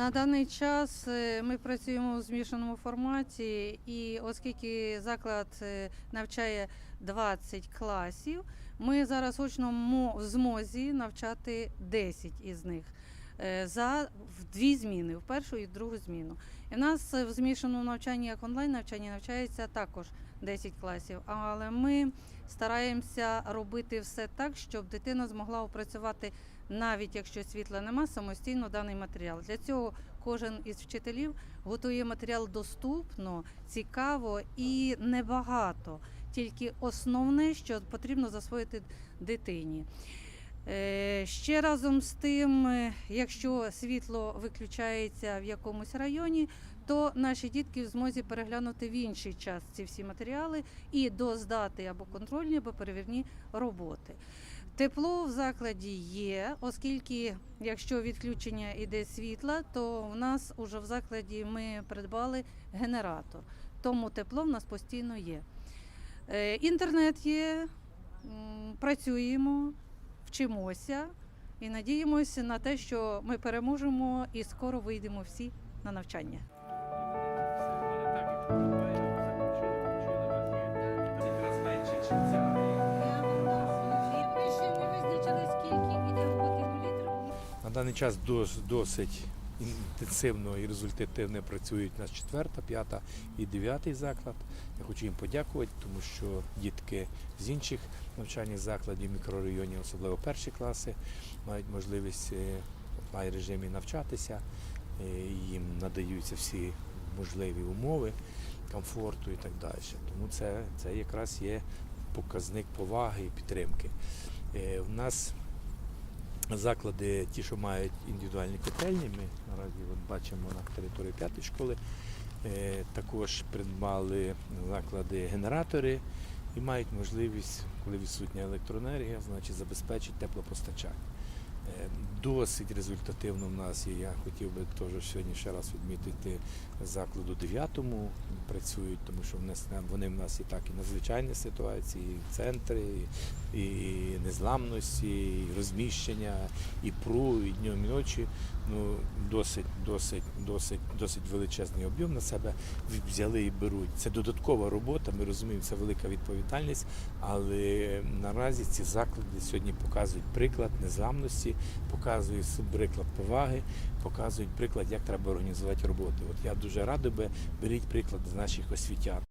На даний час е, ми працюємо у змішаному форматі, і оскільки заклад е, навчає 20 класів, ми зараз очно в змозі навчати 10 із них за в дві зміни, в першу і в другу зміну. І в нас е, в змішаному навчанні, як онлайн навчанні, навчається також 10 класів. Але ми стараємося робити все так, щоб дитина змогла опрацювати навіть якщо світла нема, самостійно даний матеріал. Для цього кожен із вчителів готує матеріал доступно, цікаво і небагато. Тільки основне, що потрібно засвоїти дитині. Е, Ще разом з тим, е, якщо світло виключається в якомусь районі, то наші дітки в змозі переглянути в інший час ці всі матеріали і доздати або контрольні, або перевірні роботи. Тепло в закладі є, оскільки якщо відключення іде світла, то в нас уже в закладі ми придбали генератор. Тому тепло в нас постійно є. Е, Інтернет є, працюємо, вчимося і надіємося на те, що ми переможемо і скоро вийдемо всі на навчання. На даний час дос- досить інтенсивно і результативно працюють у нас четверта, п'ята і дев'ятий заклад. Я хочу їм подякувати, тому що дітки з інших навчальних закладів мікрорайонів, особливо перші класи, мають можливість е, в онлайн режимі навчатися. Е, Їм надаються всі можливі умови комфорту і так далі. Тому це, це якраз є показник поваги і підтримки. Е, У нас заклади, ті, що мають індивідуальні котельні, ми бачимо на території п'ятої школи. Е, Також придбали заклади генератори і мають можливість, коли відсутня електроенергія, значить забезпечити теплопостачання. Е, Досить результативно в нас є. Я хотів би теж сьогодні ще раз відмітити закладу 9-му працюють, тому що вони в нас і так і надзвичайні ситуації, і центри, і, незламності, і розміщення, і ПРУ, і днем і ночі. Ну, досить, досить, досить, досить величезний об'єм на себе взяли і беруть. Це додаткова робота. Ми розуміємо, це велика відповідальність, але наразі ці заклади сьогодні показують приклад незламності, показують приклад поваги, показують приклад, як треба організувати роботу. От я дуже радий би беріть приклад з наших освітян.